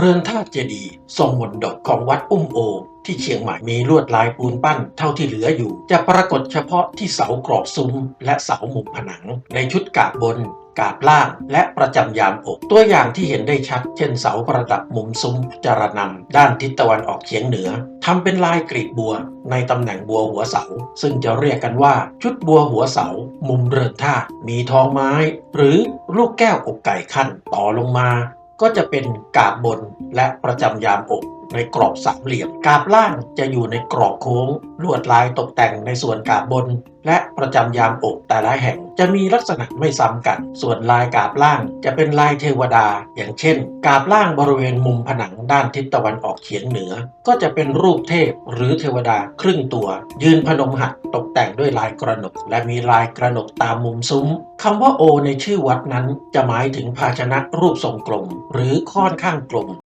เรือนธาตุเจดีย์ทรงมนดกของวัดอุ้มโอ ที่เชียงใหม่มีลวดลายปูนปั้นเท่าที่เหลืออยู่ จะปรากฏเฉพาะที่เสากรอบซุ้มและเสามุมผนัง ในชุดกาบบนกาบล่างและประจำยามอกตัวอย่างที่เห็นได้ชัด เช่นเสาประดับมุมซุ้มจารนำด้านทิศตะวันออกเฉียงเหนือทำเป็นลายกรีบบัว ในตำแหน่งบัวหัวเสา ซึ่งจะเรียกกันว่า ชุดบัวหัวเสา มุมเรือนท่าตุมีทองไม้ หรือลูกแก้วอกไก่ขั้นต่อลงมา ก็จะเป็นกาบบนและประจำยามอก ในกรอบสามเหลี่ยมกาบล่างจะอยู่ในกรอบโค้ง ลวดลายตกแต่งในส่วนกาบบน และประจำยามอกแต่ละแห่งจะมีลักษณะไม่ซ้ำกัน ส่วนลายกาบล่างจะเป็นลายเทวดา อย่างเช่น กาบล่างบริเวณมุมผนังด้านทิศตะวันออกเฉียงเหนือ ก็จะเป็นรูปเทพหรือเทวดาครึ่งตัว ยืนพนมหัดตกแต่งด้วยลายกระหนก และมีลายกระหนกตามมุมซุ้มคำว่าโอในชื่อวัดนั้นจะหมายถึงภาชนะรูปทรงกลม หรือค่อนข้างกลม